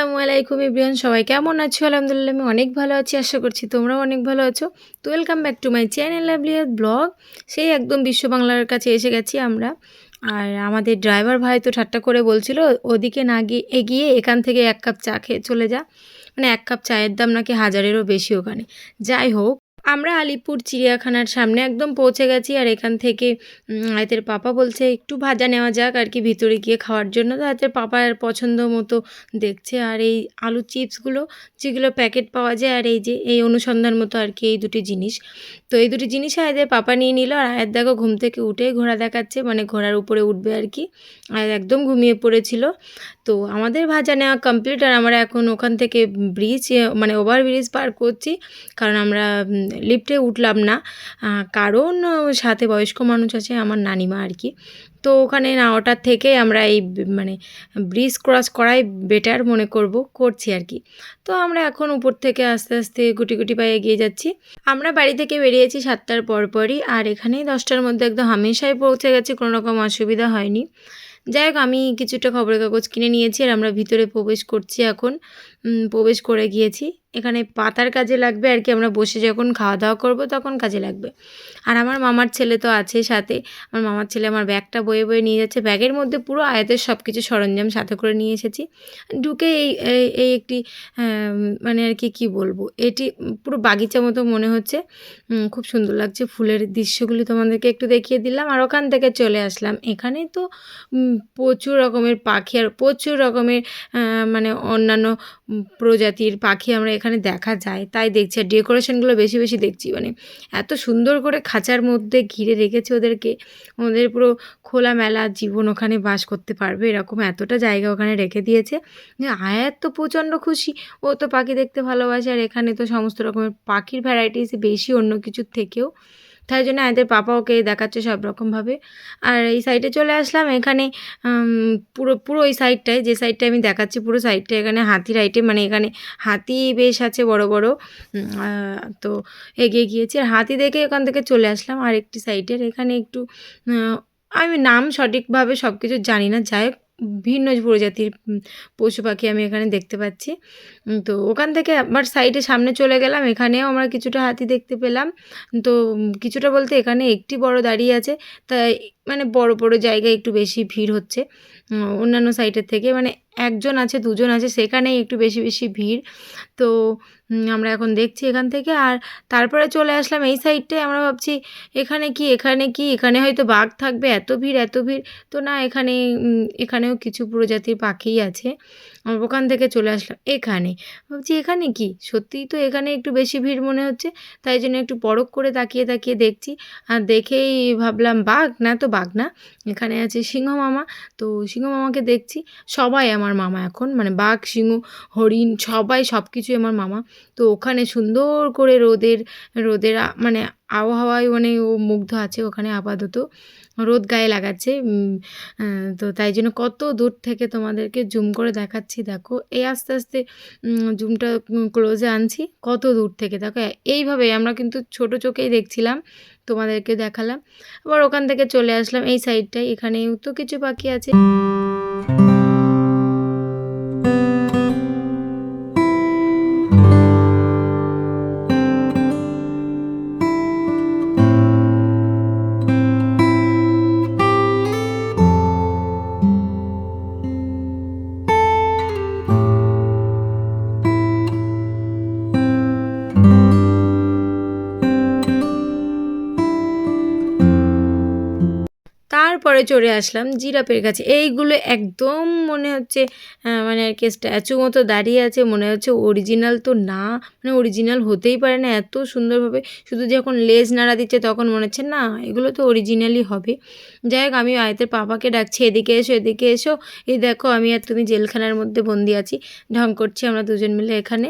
আসসালামু আলাইকুম ইব্রিয়ান সবাই কেমন আছো? আলহামদুলিল্লাহ, আমি অনেক ভালো আছি, আশা করছি তোমরাও অনেক ভালো আছো। তো welcome back to my channel lovelier blog সেই একদম বিশ্ব বাংলার কাছে এসে গেছি আমরা। আর আমাদের ড্রাইভার ভাই তো ঠাট্টা করে বলছিল, ওদিকে না গিয়ে, এগিয়ে এখান থেকে এক কাপ চা খেয়ে চলে যা। মানে এক কাপ চায়ের দাম নাকি হাজারেরও বেশি ওখানে। যাই হোক আমরা আলিপুর চিড়িয়াখানার সামনে একদম পৌঁছে গেছি আর এখান থেকে আয়তের পাপা বলছে, একটু ভাজা নেওয়া যাক আর কি ভিতরে গিয়ে খাওয়ার জন্য। তো আয়তের পাপার পছন্দ মতো দেখছে আর এই আলু চিপসগুলো, যেগুলো প্যাকেট পাওয়া যায় আর এই যে, এই অনুসন্ধান মতো আর কি এই দুটি জিনিস। তো এই দুটি জিনিস আয়দের পাপা নিয়ে নিল আর আয়ের দেখো ঘুম থেকে উঠে ঘোড়া দেখাচ্ছে মানে ঘোড়ার উপরে উঠবে আর কি। আর একদম ঘুমিয়ে পড়েছিল। তো আমাদের ভাজা নেওয়া কমপ্লিট আর আমরা এখন ওখান থেকে ব্রিজ মানে ওভার ব্রিজ পার করছি। কারণ আমরা লিফটে উঠলাম না। কারণ সাথে বয়স্ক মানুষ আছে, আমার নানিমা আর কি। তো ওখানে না ওটার থেকে আমরা এই মানে ব্রিজ ক্রস করাই বেটার মনে করব, করছি আর কি। তো আমরা এখন উপর থেকে আস্তে আস্তে গুটি গুটি পায়ে এগিয়ে যাচ্ছি। আমরা বাড়ি থেকে বেরিয়েছি সাতটার পরপরই আর এখানেই দশটার মধ্যে একদম হামেশাই পৌঁছে গেছি, কোনো রকম অসুবিধা হয়নি। যাই হোক, আমি কিছুটা খবরের কাগজ কিনে নিয়েছি, আর আমরা ভিতরে প্রবেশ করছি এখন। প্রবেশ করে গিয়েছি। এখানে পাতার কাজে লাগবে আর কি, আমরা বসে যখন খাওয়া দাওয়া করব তখন কাজে লাগবে। আর আমার মামার ছেলে তো আছে সাথে, আমার মামার ছেলে আমার ব্যাগটা বয়ে বয়ে নিয়ে যাচ্ছে, ব্যাগের মধ্যে পুরো আয়াতের সব কিছু সরঞ্জাম সাথে করে নিয়ে এসেছি। ঢুকে এই, এই- একটি মানে আর কি, কী বলব, এটি পুরো বাগিচা মতো মনে হচ্ছে। খুব সুন্দর লাগছে ফুলের দৃশ্যগুলি তোমাদেরকে একটু দেখিয়ে দিলাম আর ওখান থেকে চলে আসলাম। এখানে তো প্রচুর রকমের পাখি আর প্রচুর রকমের মানে অন্যান্য প্রজাতির পাখি আমরা এখানে দেখা যায়, তাই দেখছি। আর ডেকোরেশনগুলো বেশি বেশি দেখছি। মানে এত সুন্দর করে খাঁচার মধ্যে ঘিরে রেখেছে ওদেরকে। ওদের পুরো খোলামেলা জীবন ওখানে বাস করতে পারবে। এরকম এতটা জায়গা ওখানে রেখে দিয়েছে। আয়াত তো প্রচণ্ড খুশি। ও তো পাখি দেখতে ভালোবাসে। আর এখানে তো সমস্ত রকমের পাখির ভ্যারাইটিস বেশি অন্য কিছুর থেকেও। তাই জন্য আয়াতের পাপা ওকে দেখাচ্ছে সব রকমভাবে আর এই সাইডে চলে আসলাম, এখানে পুরো পুরো এই সাইডটায় যে সাইডটা আমি দেখাচ্ছি পুরো সাইডটা এখানে হাতির আইটেম মানে এখানে হাতি বেশ আছে বড় বড় তো এগিয়ে গিয়েছি। আর হাতি দেখে এখান থেকে চলে আসলাম আর একটি সাইডের এখানে একটু আমি নাম সঠিকভাবে সব কিছু জানি না, যাই হোক। ভিন্ন প্রজাতির পশু পাখি আমি এখানে দেখতে পাচ্ছি। তো ওখান থেকে আবার সাইডে সামনে চলে গেলাম, এখানেও আমরা কিছুটা হাতি দেখতে পেলাম। তো কিছুটা বলতে এখানে একটি বড় দাঁড়িয়ে আছে, তাই মানে বড় বড় জায়গায় একটু বেশি ভিড় হচ্ছে। অন্যান্য সাইটের থেকে। মানে একজন আছে, দুজন আছে, সেখানেই একটু বেশি বেশি ভিড়। তো আমরা এখন দেখছি এখান থেকে। আর তারপরে চলে আসলাম এই সাইডটায় আমরা ভাবছি, এখানে কি এখানে কি? এখানে হয়তো বাঘ থাকবে, এত ভিড় এত ভিড়। তো না, এখানে এখানেও কিছু প্রজাতির পাখিই আছে। ওখান থেকে চলে আসলাম। এখানে। ভাবছি, এখানে কি? সত্যিই তো এখানে একটু বেশি ভিড় মনে হচ্ছে। তাই জন্য একটু পরখ করে তাকিয়ে তাকিয়ে দেখছি। আর দেখেই ভাবলাম, বাঘ? না তো বাঘ না। এখানে আছে সিংহ মামা। তো সিংহ মামাকে দেখছি, সবাই আমার মামা এখন মানে বাঘ, সিংহ, হরিণ, সবাই সব কিছুই আমার মামা। তো ওখানে সুন্দর করে রোদের রোদের মানে আবহাওয়ায় মানে ও মুগ্ধ আছে ওখানে আপাতত। রোদ গায়ে লাগাচ্ছে তো তাই জন্য কত দূর থেকে তোমাদেরকে জুম করে দেখাচ্ছি, দেখো। এই আস্তে আস্তে জুমটা ক্লোজে আনছি, কত দূর থেকে, দেখো। এইভাবে আমরা কিন্তু ছোট চোখেই দেখছিলাম, তোমাদেরকে দেখালাম। আবার ওখান থেকে চলে আসলাম এই সাইডটায় এখানেও তো কিছু পাখি আছে। তারপরে চলে আসলাম জিরাফের কাছে। এইগুলো একদম মনে হচ্ছে মানে আর কি স্ট্যাচু মতো দাঁড়িয়ে আছে, মনে হচ্ছে অরিজিনাল তো না মানে অরিজিনাল হতেই পারে না এত সুন্দরভাবে। শুধু যখন লেজ নাড়া দিচ্ছে তখন মনে হচ্ছে, না, এগুলো তো অরিজিনালই হবে। যাই হোক, আমি আয়তের পাপাকে ডাকছি, এদিকে এসো এদিকে এসো। এই দেখো, আমি আর তুমি জেলখানার মধ্যে বন্দি আছি, ঢং করছি আমরা দুজন মিলে এখানে।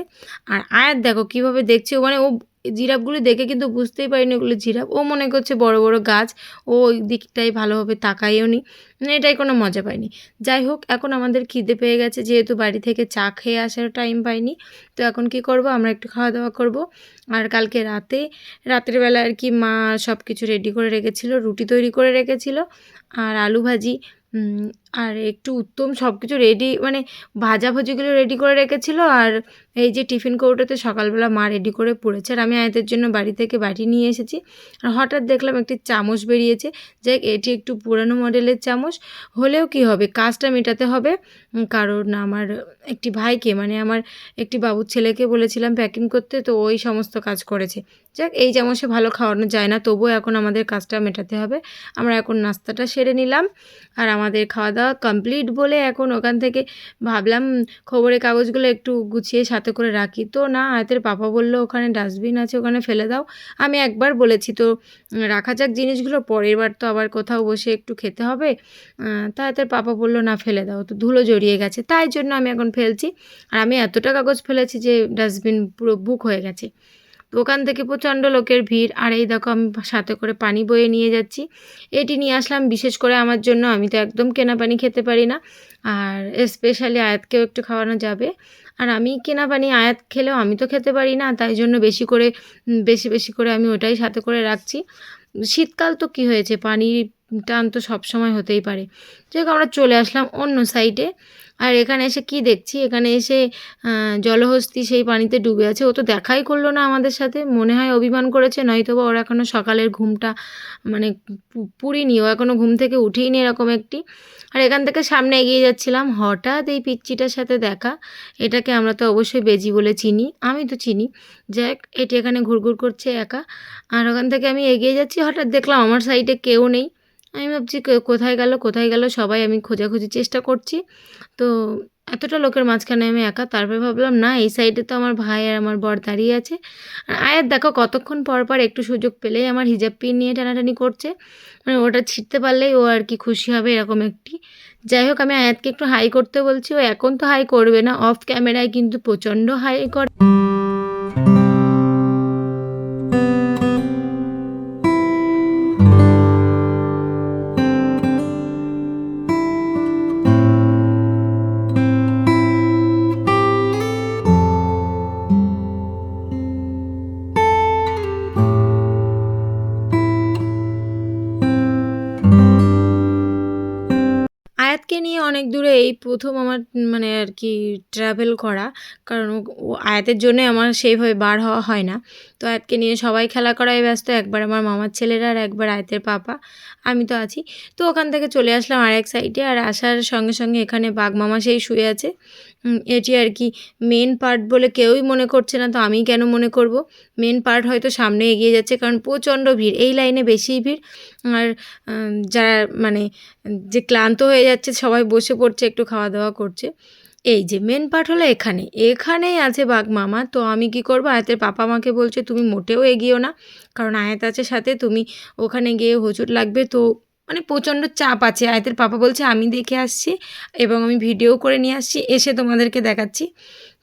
আর আয়াত দেখো কীভাবে দেখছি মানে ও জিরাফগুলো দেখে কিন্তু বুঝতেই পারিনি ওগুলো জিরাফ। ও মনে করছে বড় বড় গাছ, ও ওই দিকটাই ভালোভাবে তাকাইও নি। মানে এটাই কোনো মজা পাইনি যাই হোক, এখন আমাদের খিদে পেয়ে গেছে, যেহেতু বাড়ি থেকে চা খেয়ে আসার টাইম পাইনি। তো এখন কি করব? আমরা একটু খাওয়া দাওয়া করব। আর কালকে রাতে, রাতের বেলা আর কি মা সব কিছু রেডি করে রেখেছিল, রুটি তৈরি করে রেখেছিল। আর আলু ভাজি আর একটু উত্তম সব কিছু রেডি মানে ভাজাভুজিগুলো রেডি করে রেখেছিলো আর এই যে টিফিন কৌটোতে সকালবেলা মা রেডি করে পড়েছে। আর আমি আয়তের জন্য বাড়ি থেকে বাটি নিয়ে এসেছি। আর হঠাৎ দেখলাম একটি চামচ বেরিয়েছে। যাই এটি একটু পুরানো মডেলের চামচ। হলেও কি হবে? কাজটা মেটাতে হবে। কারণ আমার একটি ভাইকে মানে আমার একটি বাবুর ছেলেকে বলেছিলাম প্যাকিং করতে, তো ওই সমস্ত কাজ করেছে। যাক, এই চামচে ভালো খাওয়ানো যায় না, তবুও এখন আমাদের কাজটা মেটাতে হবে। আমরা এখন নাস্তাটা সেরে নিলাম আর আমাদের খাওয়া দাওয়া কমপ্লিট বলে এখন ওখান থেকে ভাবলাম খবরের কাগজগুলো একটু গুছিয়ে সাথে করে রাখি। তো না, আয়তের পাপা বলল, ওখানে ডাস্টবিন আছে, ওখানে ফেলে দাও। আমি একবার বলেছি, তো রাখা যাক জিনিসগুলো, পরের বার তো আবার কোথাও বসে একটু খেতে হবে। তা আয়তের পাপা বলল, না, ফেলে দাও। তো ধুলো জড়িয়ে গেছে। তাই জন্য আমি এখন ফেলছি। আর আমি এতটা কাগজ ফেলেছি যে ডাস্টবিন পুরো বুক হয়ে গেছে। তো ওখান থেকে প্রচণ্ড লোকের ভিড়। আর এই দেখো, আমি সাথে করে পানি বয়ে নিয়ে যাচ্ছি। এটি নিয়ে আসলাম বিশেষ করে আমার জন্য। আমি তো একদম কেনা পানি খেতে পারি না। আর স্পেশালি আয়াতকেও একটু খাওয়ানো যাবে। আর আমি কেনা পানি আয়াত খেলেও আমি তো খেতে পারি না। তাই জন্য বেশি করে বেশি বেশি করে আমি ওটাই সাথে করে রাখছি। শীতকাল তো কি হয়েছে? পানির টান তো সব সময় হতেই পারে। যাই আমরা চলে আসলাম অন্য সাইডে আর এখানে এসে কি দেখছি? এখানে এসে জলহস্তি সেই পানিতে ডুবে আছে। ও তো দেখাই করল না আমাদের সাথে। মনে হয় অভিমান করেছে নয়তো বা ওর এখনও সকালের ঘুমটা মানে পুরিনি। ও এখনও ঘুম থেকে উঠেইনি এরকম একটি। আর এখান থেকে সামনে এগিয়ে যাচ্ছিলাম। হঠাৎ এই পিচ্চিটার সাথে দেখা। এটাকে আমরা তো অবশ্যই বেজি বলে চিনি। আমি তো চিনি। যাক, এটি এখানে ঘুরঘুর করছে একা। আর ওখান থেকে আমি এগিয়ে যাচ্ছি। হঠাৎ দেখলাম আমার সাইডে কেউ নেই। আমি ভাবছি কোথায় গেল কোথায় গেল, সবাই আমি খোঁজাখুঁজি চেষ্টা করছি। তো এতটা লোকের মাঝখানে আমি একা, তারপরে ভাবলাম, না, এই সাইডে তো আমার ভাই আর আমার বর দাঁড়িয়ে আছে। আর আয়াত, দেখো, কতক্ষণ পর পর একটু সুযোগ পেলেই আমার হিজাব পিন নিয়ে টানাটানি করছে। মানে ওটা ছিঁড়তে পারলেই ও আর কি খুশি হবে এরকম একটি। যাই হোক, আমি আয়াতকে একটু হাই করতে বলছি, ও এখন তো হাই করবে না অফ ক্যামেরায় কিন্তু প্রচণ্ড হাই করে। নিয়ে অনেক দূরে এই প্রথম আমার মানে আর কি ট্রাভেল করা। কারণ আয়াতের জন্যে আমার সেইভাবে বার হওয়া হয় না। তো আয়াতকে নিয়ে সবাই খেলা করাই ব্যস্ত, একবার আমার মামার ছেলেরা আর একবার আয়াতের পাপা। আমি তো আছি। তো ওখান থেকে চলে আসলাম আর এক সাইডে আর আসার সঙ্গে সঙ্গে এখানে বাঘ মামা সেই শুয়ে আছে। এটি আর কি মেন পার্ট বলে কেউই মনে করছে না, তো আমি কেন মনে করব? মেন পার্ট হয়তো সামনে এগিয়ে যাচ্ছে, কারণ প্রচণ্ড ভিড়, এই লাইনে বেশিই ভিড়। আর যারা মানে যে ক্লান্ত হয়ে যাচ্ছে, সবাই বসে পড়ছে, একটু খাওয়া দাওয়া করছে। এই যে মেন পার্ট হলো এখানে। এখানেই আছে বাঘ মামা, তো আমি কি করব? আয়াতের পাপা আমাকে বলছে, তুমি মোটেও এগিয়েও না, কারণ আয়াত আছে সাথে, তুমি ওখানে গিয়ে হোঁচট লাগবে। তো মানে প্রচণ্ড চাপ আছে। আয়তের পাপা বলছে, আমি দেখে আসছি এবং আমি ভিডিও করে নিয়ে আসছি, এসে তোমাদেরকে দেখাচ্ছি।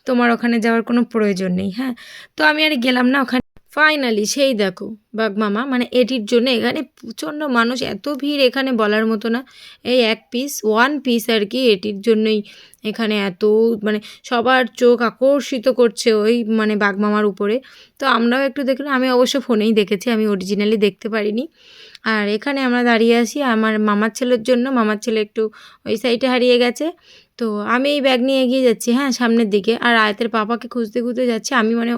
তোমার ওখানে যাওয়ার কোনো প্রয়োজন নেই। হ্যাঁ তো আমি আর গেলাম না ওখানে। ফাইনালি সেই দেখো, বাঘ মামা মানে এটির জন্য এখানে প্রচণ্ড মানুষ, এত ভিড় এখানে বলার মতো না। এই এক পিস ওয়ান পিস আর কি এটির জন্যই এখানে এত মানে সবার চোখ আকর্ষিত করছে ওই মানে বাঘমামার উপরে। তো আমরাও একটু দেখলাম, আমি অবশ্য ফোনেই দেখেছি, আমি অরিজিনালি দেখতে পারিনি। আর এখানে আমরা দাঁড়িয়ে আসি আমার মামার ছেলের জন্য। মামার ছেলে একটু ওই সাইডে হারিয়ে গেছে। তো আমি এই ব্যাগ নিয়ে এগিয়ে যাচ্ছি হ্যাঁ সামনের দিকে। আর আয়তের পাপাকে খুঁজতে খুঁজতে যাচ্ছি। আমি মানে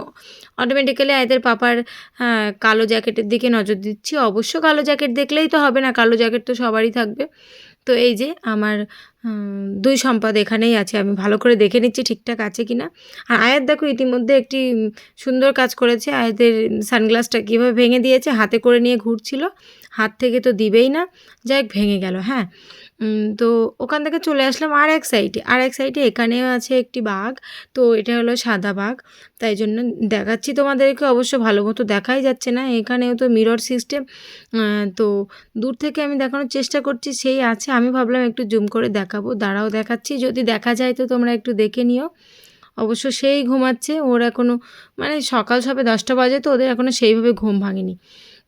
অটোমেটিক্যালি আয়তের পাপার হ্যাঁ কালো জ্যাকেটের দিকে নজর দিচ্ছি। অবশ্য কালো জ্যাকেট দেখলেই তো হবে না। কালো জ্যাকেট তো সবারই থাকবে। তো এই যে আমার দুই সম্পদ এখানেই আছে, আমি ভালো করে দেখে নিচ্ছি ঠিকঠাক আছে কি না আর আয়াত দেখো ইতিমধ্যে একটি সুন্দর কাজ করেছে, আয়াতের সানগ্লাসটা কীভাবে ভেঙে দিয়েছে, হাতে করে নিয়ে ঘুরছিল, হাত থেকে তো দিবেই না, যাই ভেঙে গেল হ্যাঁ। তো ওখান থেকে চলে আসলাম আর এক সাইডে আর এক সাইডে এখানেও আছে একটি বাঘ, তো এটা হলো সাদা বাঘ। তাই জন্য দেখাচ্ছি তোমাদেরকে, অবশ্য ভালো মতো দেখাই যাচ্ছে না। এখানেও তো মিরর সিস্টেম তো দূর থেকে আমি দেখানোর চেষ্টা করছি, সেই আছে। আমি ভাবলাম একটু জুম করে দেখাবো, দাঁড়াও দেখাচ্ছি। যদি দেখা যায় তো তোমরা একটু দেখে নিও। অবশ্য সেই ঘুমাচ্ছে, ওর এখনও মানে সকাল সবে দশটা বাজে তো, ওদের এখনও সেইভাবে ঘুম ভাঙেনি।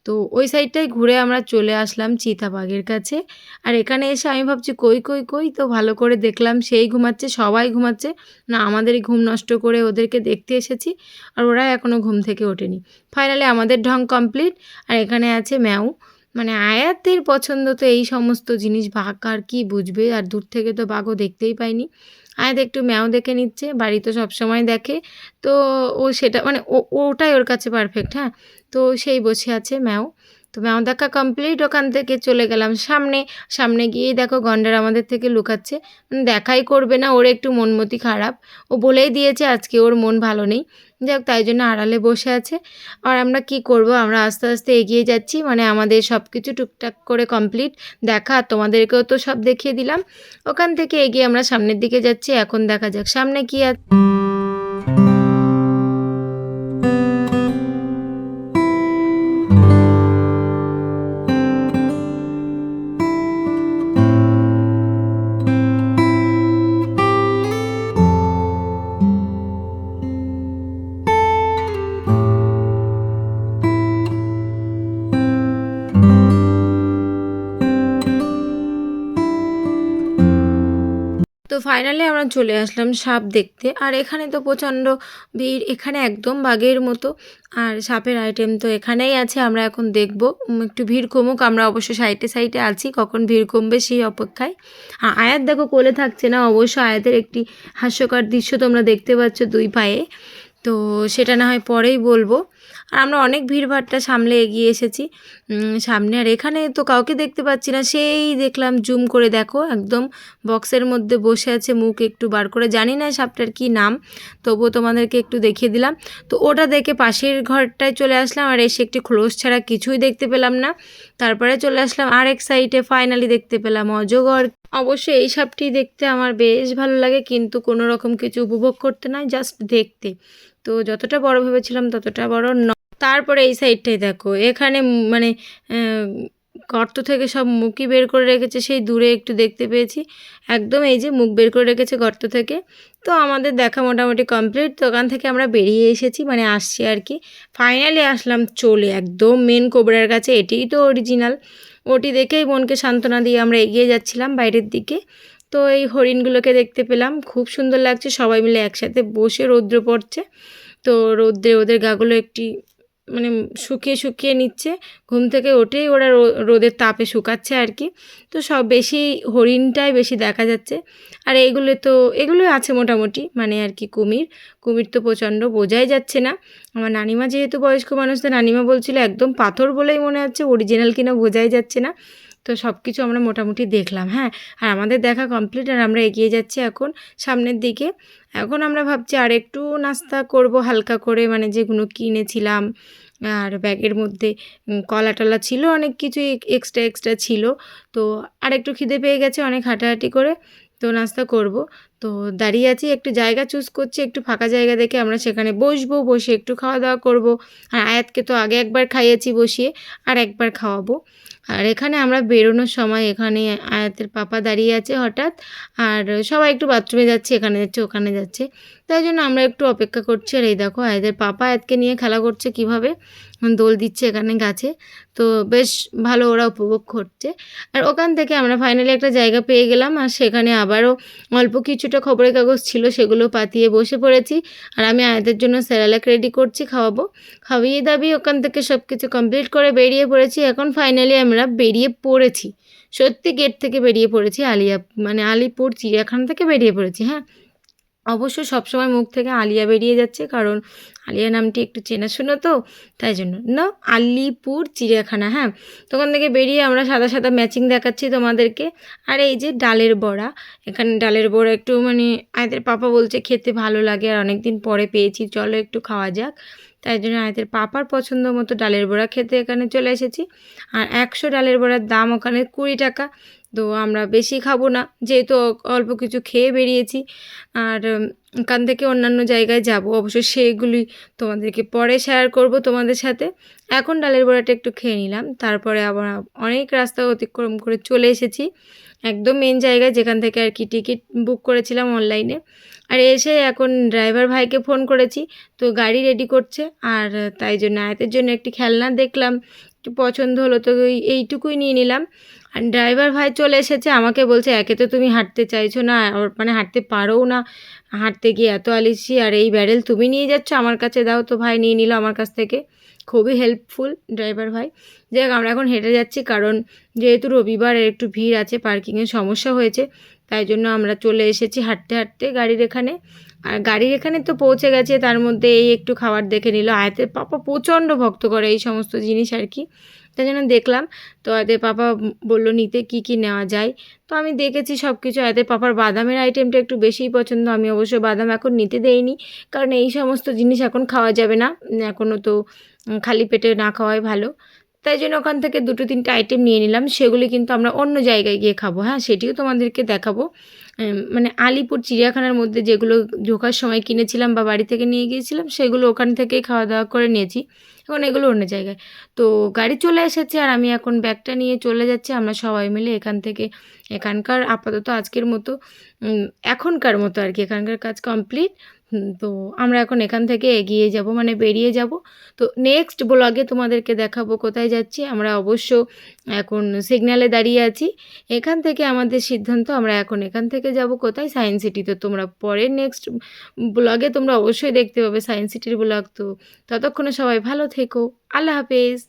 তো ওই সাইডটাই ঘুরে আমরা চলে আসলাম চিতাবাঘের কাছে। আর এখানে এসে আমি ভাবছি, কই কই কই? তো ভালো করে দেখলাম, সেই ঘুমাচ্ছে, সবাই ঘুমাচ্ছে। না আমাদেরই ঘুম নষ্ট করে ওদেরকে দেখতে এসেছি আর ওরা এখনও ঘুম থেকে ওঠেনি। ফাইনালি আমাদের ঢং কমপ্লিট আর এখানে আছে ম্যাউ মানে আয়াতের পছন্দ তো এই সমস্ত জিনিস, বাঘ আর কী বুঝবে? আর দূর থেকে তো বাঘও দেখতেই পাইনি। আয়াত একটু ম্যাও দেখে নিচ্ছে, বাড়ি তো সবসময় দেখে। তো ও সেটা মানে ওটাই ওর কাছে পারফেক্ট হ্যাঁ? তো সেই বসে আছে ম্যাও। তো ম্যাও দেখা কমপ্লিট ওখান থেকে চলে গেলাম। সামনে সামনে গিয়েই দেখো গন্ডার আমাদের থেকে লুকাচ্ছে। মানে দেখাই করবে না, ওর একটু মনমতি খারাপ। ও বলেই দিয়েছে আজকে ওর মন ভালো নেই। যাক তাই জন্য আড়ালে বসে আছে। আর আমরা কি করব? আমরা আস্তে আস্তে এগিয়ে যাচ্ছি। মানে আমাদের সব কিছু টুকটাক করে কমপ্লিট দেখা, তোমাদেরকেও তো সব দেখিয়ে দিলাম। ওখান থেকে এগিয়ে আমরা সামনের দিকে যাচ্ছি। এখন দেখা যাক, সামনে কী আছে। আমরা চলে আসলাম সাপ দেখতে। আর এখানে তো প্রচণ্ড ভিড়, এখানে একদম বাঘের মতো। আর সাপের আইটেম তো এখানেই আছে, আমরা এখন দেখব। একটু ভিড় কমুক, আমরা অবশ্য সাইডে সাইডে আছি, কখন ভিড় কমবে সেই অপেক্ষায়। আর আয়াত দেখো কোলে থাকছে না, অবশ্য আয়াতের একটি হাস্যকর দৃশ্য তোমরা দেখতে পাচ্ছ দুই পায়ে। তো সেটা না হয় পরেই বলব। আর আমরা অনেক ভিড়ভাড়টা সামলে এগিয়ে এসেছি। সামনে আর এখানে তো কাউকে দেখতে পাচ্ছি না। সেই দেখলাম, জুম করে দেখো, একদম বক্সের মধ্যে বসে আছে, মুখ একটু বার করে। জানি না সাপটার কি নাম, তবুও তোমাদেরকে একটু দেখিয়ে দিলাম। তো ওটা দেখে পাশের ঘরটায় চলে আসলাম, আর এসে একটি ক্লোজ ছাড়া কিছুই দেখতে পেলাম না। তারপরে চলে আসলাম আর এক সাইডে ফাইনালি দেখতে পেলাম, অজগর। অবশ্যই এই সাপটি দেখতে আমার বেশ ভালো লাগে, কিন্তু কোনো রকম কিছু উপভোগ করতে নয় জাস্ট দেখতে। তো যতটা বড় ভেবেছিলাম, ততটা বড় ন তারপরে এই সাইডটাই দেখো। এখানে মানে গর্ত থেকে সব মুখই বের করে রেখেছে, সেই দূরে একটু দেখতে পেয়েছি। একদম এই যে মুখ বের করে রেখেছে গর্ত থেকে। তো আমাদের দেখা মোটামুটি কমপ্লিট। দোকান থেকে আমরা বেরিয়ে এসেছি মানে আসছি আর কি। ফাইনালি আসলাম চলে, একদম মেন কোবরার কাছে। এটিই তো অরিজিনাল ওটি দেখেই মনকে সান্ত্বনা দিয়ে আমরা এগিয়ে যাচ্ছিলাম বাইরের দিকে। তো এই হরিণগুলোকে দেখতে পেলাম। খুব সুন্দর লাগছে। সবাই মিলে একসাথে বসে রৌদ্র পড়ছে। তো রৌদ্রে ওদের গাগুলো একটি মানে শুকিয়ে শুকিয়ে নিচ্ছে। ঘুম থেকে ওঠেই ওরা রোদের তাপে শুকাচ্ছে আর কি। তো সব বেশি হরিণটাই বেশি দেখা যাচ্ছে। আর এগুলো তো, এগুলোই আছে মোটামুটি মানে আর কি কুমির। কুমির তো প্রচণ্ড, বোঝাই যাচ্ছে না। আমার নানিমা যেহেতু বয়স্ক মানুষ, তো নানিমা বলছিল একদম পাথর বলেই মনে হচ্ছে অরিজিনাল কিনা বোঝাই যাচ্ছে না। তো সব কিছু আমরা মোটামুটি দেখলাম হ্যাঁ? আর আমাদের দেখা কমপ্লিট আর আমরা এগিয়ে যাচ্ছি এখন সামনের দিকে। এখন আমরা ভাবছি আর একটু নাস্তা করব, হালকা করে মানে যেগুলো কিনেছিলাম। আর ব্যাগের মধ্যে কলা টলা ছিল, অনেক কিছুই এক্সট্রা এক্সট্রা ছিল। তো আর একটু খিদে পেয়ে গেছে, অনেক হাঁটাহাঁটি করে। তো নাস্তা করব। তো দাঁড়িয়ে আছি, একটু জায়গা চুজ করছি, একটু ফাঁকা জায়গা দেখে আমরা সেখানে বসবো, বসে একটু খাওয়া দাওয়া করব। আর আয়াতকে তো আগে একবার খাইয়েছি বসিয়ে, আর একবার খাওয়াবো। আর এখানে আমরা বেরোনোর সময় এখানে আয়াতের পাপা দাঁড়িয়ে আছে হঠাৎ, আর সবাই একটু বাথরুমে যাচ্ছে, এখানে যাচ্ছে, ওখানে যাচ্ছে। তাই জন্য আমরা একটু অপেক্ষা করছি, আর এই দেখো আয়াতের পাপা আয়াতকে নিয়ে খেলা করছে কীভাবে? দোল দিচ্ছে এখানে গাছে। তো বেশ ভালো ওরা উপভোগ করছে। আর ওখান থেকে আমরা ফাইনালি একটা জায়গা পেয়ে গেলাম, আর সেখানে আবারও অল্প কিছুটা খবরের কাগজ ছিল সেগুলো পাতিয়ে বসে পড়েছি আর আমি আয়াদের জন্য স্যালালাক রেডি করছি, খাওয়াবো। খাওয়িয়ে দাবিয়ে ওখান থেকে সব কিছু কমপ্লিট করে বেরিয়ে পড়েছি। এখন ফাইনালি আমরা বেরিয়ে পড়েছি। সত্যি গেট থেকে বেরিয়ে পড়েছি, আলিয়া মানে আলিপুর চিড়িয়াখানা থেকে বেরিয়ে পড়েছি হ্যাঁ? অবশ্য সবসময় মুখ থেকে আলিয়া বেরিয়ে যাচ্ছে, কারণ আলিয়া নামটি একটু চেনাশোনা তো, তাই জন্য। না, আলিপুর চিড়িয়াখানা হ্যাঁ? তখন থেকে বেরিয়ে আমরা সাদা সাদা ম্যাচিং দেখাচ্ছি তোমাদেরকে। আর এই যে ডালের বড়া, এখানে ডালের বড়া একটু মানে আমাদের পাপা বলছে খেতে ভালো লাগে, আর অনেক দিন পরে পেয়েছি, চলো একটু খাওয়া যাক। তাই জন্য আয়তের পাপার পছন্দ মতো ডালের বড়া খেতে এখানে চলে এসেছি। আর একশো ডালের বড়ার দাম ওখানে কুড়ি টাকা, তো আমরা বেশি খাব না, যেহেতু অল্প কিছু খেয়ে বেরিয়েছি। আর এখান থেকে অন্যান্য জায়গায় যাব অবশ্য সেগুলি তোমাদেরকে পরে শেয়ার করব তোমাদের সাথে। এখন ডালের বড়াটা একটু খেয়ে নিলাম, তারপরে আবার অনেক রাস্তা অতিক্রম করে চলে এসেছি। একদম মেন জায়গায় যেখান থেকে আর কি টিকিট বুক করেছিলাম অনলাইনে আর এসে এখন ড্রাইভার ভাইকে ফোন করেছি, তো গাড়ি রেডি করছে। আর তাই জন্য আয়তের জন্য একটি খেলনা দেখলাম, একটু পছন্দ হলো, তো ওই এইটুকুই নিয়ে নিলাম। আর ড্রাইভার ভাই চলে এসেছে, আমাকে বলছে, একে তো তুমি হাঁটতে চাইছো না মানে হাঁটতে পারো না। হাঁটতে গিয়ে এত আলিসি, আর এই ব্যারেল তুমি নিয়ে যাচ্ছ, আমার কাছে দাও। তো ভাই নিয়ে নিল আমার কাছ থেকে। খুবই হেল্পফুল ড্রাইভার ভাই। যাই হোক, আমরা এখন হেঁটে যাচ্ছি কারণ যেহেতু রবিবার একটু ভিড় আছে পার্কিংয়ের সমস্যা হয়েছে, তাই জন্য আমরা চলে এসেছি হাঁটতে হাঁটতে গাড়ির এখানে। আর গাড়ির এখানে তো পৌঁছে গেছে, তার মধ্যে এই একটু খাবার দেখে নিল আয়াতের পাপা, প্রচণ্ড ভক্ত করে এই সমস্ত জিনিস আর কি। তাই জন্য দেখলাম, তো আয়াতের পাপা বলল, নিতে কি কি নেওয়া যায়? তো আমি দেখেছি সব কিছু আয়াতের পাপার বাদামের আইটেমটা একটু বেশিই পছন্দ, আমি অবশ্য বাদাম এখন নিতে দেইনি, কারণ এই সমস্ত জিনিস এখন খাওয়া যাবে না এখনও তো খালি পেটে না খাওয়াই ভালো। তাই জন্য ওখান থেকে দুটো তিনটে আইটেম নিয়ে নিলাম। সেগুলি কিন্তু আমরা অন্য জায়গায় গিয়ে খাব। হ্যাঁ সেটিও তোমাদেরকে দেখাবো। মানে আলিপুর চিড়িয়াখানার মধ্যে যেগুলো ঢোকার সময় কিনেছিলাম বা বাড়ি থেকে নিয়ে গিয়েছিলাম, সেগুলো ওখান থেকেই খাওয়া দাওয়া করে নিয়েছি। এখন এগুলো অন্য জায়গায়। তো গাড়ি চলে এসেছে আর আমি এখন ব্যাগটা নিয়ে চলে যাচ্ছি। আমরা সবাই মিলে এখান থেকে, এখানকার আপাতত আজকের মতো এখনকার মতো আর কি। এখানকার কাজ কমপ্লিট তো আমরা এখন এখান থেকে এগিয়ে যাব মানে বেরিয়ে যাব। তো নেক্সট ব্লগে তোমাদেরকে দেখাবো কোথায় যাচ্ছি। আমরা অবশ্য এখন সিগন্যালে দাঁড়িয়ে আছি। এখান থেকে আমাদের সিদ্ধান্ত, আমরা এখন এখান থেকে যাব কোথায়? সায়েন্স সিটি তো। তোমরা পরে নেক্সট ব্লগে তোমরা অবশ্যই দেখতে পাবে সায়েন্স সিটির ব্লগ তো ততক্ষণে সবাই ভালো থেকো। আল্লাহ হাফেজ।